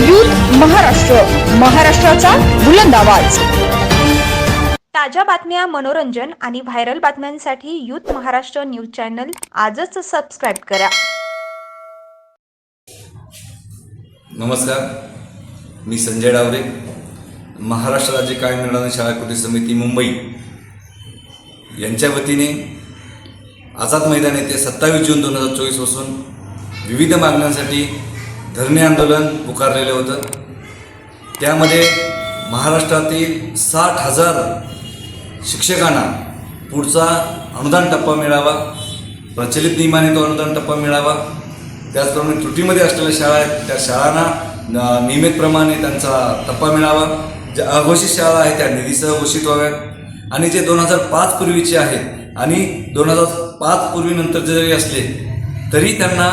Youth Maharashtra महाराष्ट्राचा बुलंद आवाज. ताज्या बातम्या मनोरंजन आणि व्हायरल बातम्यांसाठी यूथ महाराष्ट्र न्यूज चॅनल आजच सबस्क्राईब करा. नमस्कार. मी संजय डावरे. महाराष्ट्र राज्य कायम निर्णय शाळा कृती समिती मुंबई. यांच्या वतीने आझाद मैदान येथे सत्तावीस जून दोन हजार चोवीसपासून विविध मागण्यांसाठी धरणे आंदोलन पुकारलेलं होतं. त्यामध्ये महाराष्ट्रातील साठ हजार शिक्षकांना पुढचा अनुदान टप्पा मिळावा प्रचलित नियमाने तो अनुदान टप्पा मिळावा. त्याचप्रमाणे त्रुटीमध्ये असलेल्या शाळा आहेत त्या शाळांना नियमितप्रमाणे त्यांचा टप्पा मिळावा. ज्या अघोषित शाळा आहेत त्या निधीसह घोषित व्हाव्यात. आणि जे दोन हजार पाच पूर्वीचे आहेत आणि दोन हजार पाच पूर्वीनंतर जरी असले तरी त्यांना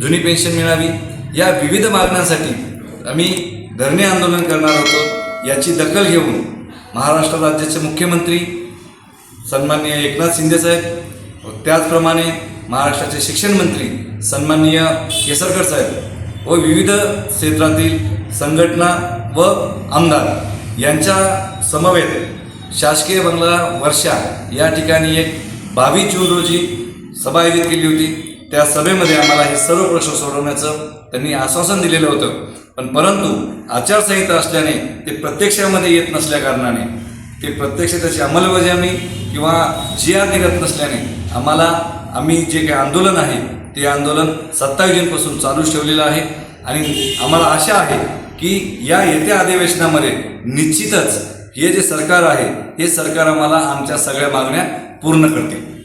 जुनी पेन्शन मिळावी. या विविध मागण्यांसाठी आम्ही धरणे आंदोलन करणार होतो याची दखल घेऊन महाराष्ट्र राज्याचे मुख्यमंत्री सन्माननीय एकनाथ शिंदेसाहेब व त्याचप्रमाणे महाराष्ट्राचे शिक्षण मंत्री सन्माननीय केसरकर साहेब व विविध क्षेत्रातील संघटना व आमदार यांच्या समवेत शासकीय बंगला वर्षा या ठिकाणी एक बावीस जून रोजी सभा आयोजित केली होती. त्या सभेमध्ये आम्हाला हे सर्व प्रश्न सोडवण्याचं त्यांनी आश्वासन दिलेलं होतं. पण परंतु आचारसंहिता असल्याने ते प्रत्यक्षामध्ये येत नसल्या कारणाने ते प्रत्यक्ष त्याची अंमलबजावणी किंवा जी आर निघत नसल्याने आम्हाला आम्ही जे काही आंदोलन आहे ते आंदोलन सत्तावीस जूनपासून चालू ठेवलेलं आहे. आणि आम्हाला आशा आहे की या येत्या अधिवेशनामध्ये निश्चितच हे जे सरकार आहे हे सरकार आम्हाला आमच्या सगळ्या मागण्या पूर्ण करतील.